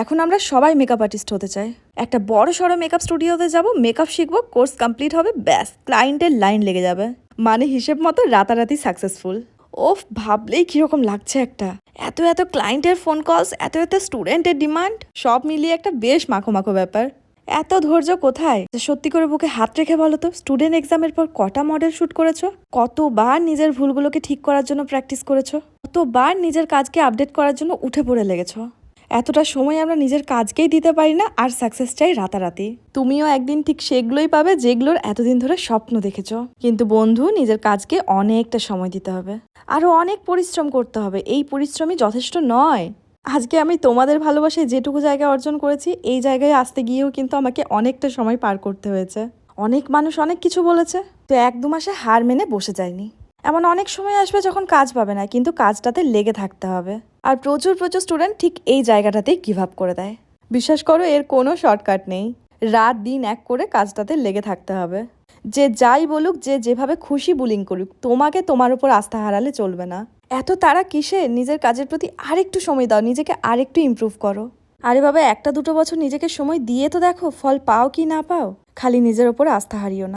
এখন আমরা সবাই মেকআপ আর্টিস্ট হতে চাই। একটা বড় সড়ো মেকআপ স্টুডিওতে যাব মেকআপ শিখব কোর্স কমপ্লিট হবে, ব্যাস ক্লায়েন্টের লাইন লেগে যাবে। মানে হিসেব মতো রাতারাতি সাকসেসফুল ওফ, ভাবলেই কীরকম লাগছে একটা। এত এত ক্লায়েন্টের ফোন কলস এত এত স্টুডেন্টের ডিমান্ড সব মিলিয়ে একটা বেশ মাখো মাখো ব্যাপার। এত ধৈর্য কোথায়? সত্যি করে বুকে হাত রেখে বলো তো স্টুডেন্ট এক্সামের পর কটা মডেল শ্যুট করেছ? কতবার নিজের ভুলগুলোকে ঠিক করার জন্য প্র্যাকটিস করেছ? কতবার নিজের কাজকে আপডেট করার জন্য উঠে পড়ে লেগেছো? এতটা সময় আমরা নিজের কাজকেই দিতে পারি না আর সাকসেস চাই রাতারাতি। তুমিও একদিন ঠিক সেগুলোই পাবে যেগুলোর এতদিন ধরে স্বপ্ন দেখেছ। কিন্তু বন্ধু, নিজের কাজকে অনেকটা সময় দিতে হবে। আরও অনেক পরিশ্রম করতে হবে। এই পরিশ্রমই যথেষ্ট নয়। আজকে আমি তোমাদের ভালোবাসায় যেটুকু জায়গা অর্জন করেছি, এই জায়গায় আসতে গিয়েও কিন্তু আমাকে অনেকটা সময় পার করতে হয়েছে। অনেক মানুষ অনেক কিছু বলেছে, তো এক দু মাসে হার মেনে বসে যায়নি। এমন অনেক সময় আসবে যখন কাজ পাবে না, কিন্তু কাজটাতে লেগে থাকতে হবে। আর প্রচুর প্রচুর স্টুডেন্ট ঠিক এই জায়গাটাতেই গিভ আপ করে দেয়। বিশ্বাস করো, এর কোনো শর্টকাট নেই। রাত দিন এক করে কাজটাতে লেগে থাকতে হবে। যে যাই বলুক, যে যেভাবে খুশি বুলিং করুক, তোমাকে তোমার উপর আস্থা হারালে চলবে না। এত তারা কিসে? নিজের কাজের প্রতি আরেকটু সময় দাও, নিজেকে আরেকটু ইমপ্রুভ করো। আরে বাবা, একটা দুটো বছর নিজেকে সময় দিয়ে তো দেখো, ফল পাও কি না পাও? খালি নিজের ওপর আস্থা হারিও না।